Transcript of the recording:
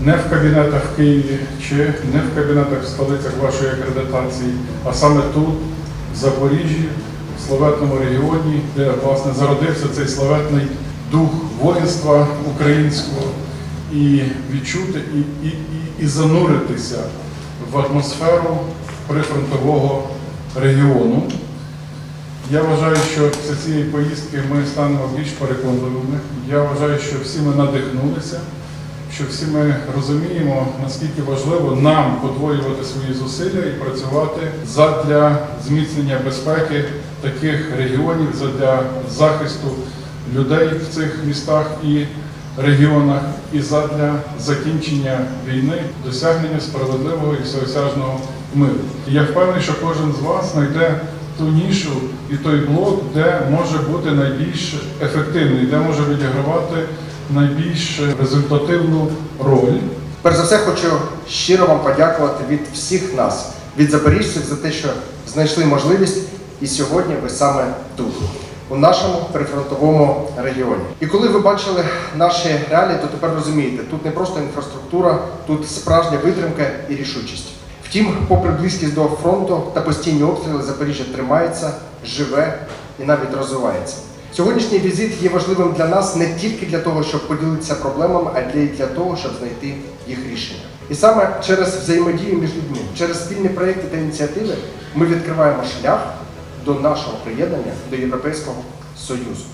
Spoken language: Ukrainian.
не в кабінетах в Києві чи не в кабінетах в столицях вашої акредитації, а саме тут, в Запоріжжі, в славетному регіоні, де власне зародився цей славетний дух воїнства українського, і відчути і, і, і, і зануритися в атмосферу прифронтового регіону. Я вважаю, що після цієї поїздки ми станемо більш переконливими. Я вважаю, що всі ми надихнулися, що всі ми розуміємо, наскільки важливо нам подвоювати свої зусилля і працювати задля зміцнення безпеки таких регіонів, задля захисту людей в цих містах і регіонах, і задля закінчення війни, досягнення справедливого і всеосяжного миру. І Я впевнений, що кожен з вас знайде ту нішу і той блок, де може бути найбільш ефективний, де може відігравати найбільш результативну роль. Перш за все, хочу щиро вам подякувати від всіх нас, від запоріжців, за те, що знайшли можливість, і сьогодні ви саме тут, у нашому прифронтовому регіоні. І коли ви бачили наші реалії, то тепер розумієте, тут не просто інфраструктура, тут справжня витримка і рішучість. Втім, попри близькість до фронту та постійні обстріли, Запоріжжя тримається, живе і навіть розвивається. Сьогоднішній візит є важливим для нас не тільки для того, щоб поділитися проблемами, а й для того, щоб знайти їх рішення. І саме через взаємодію між людьми, через спільні проекти та ініціативи ми відкриваємо шлях до нашого приєднання до Європейського Союзу.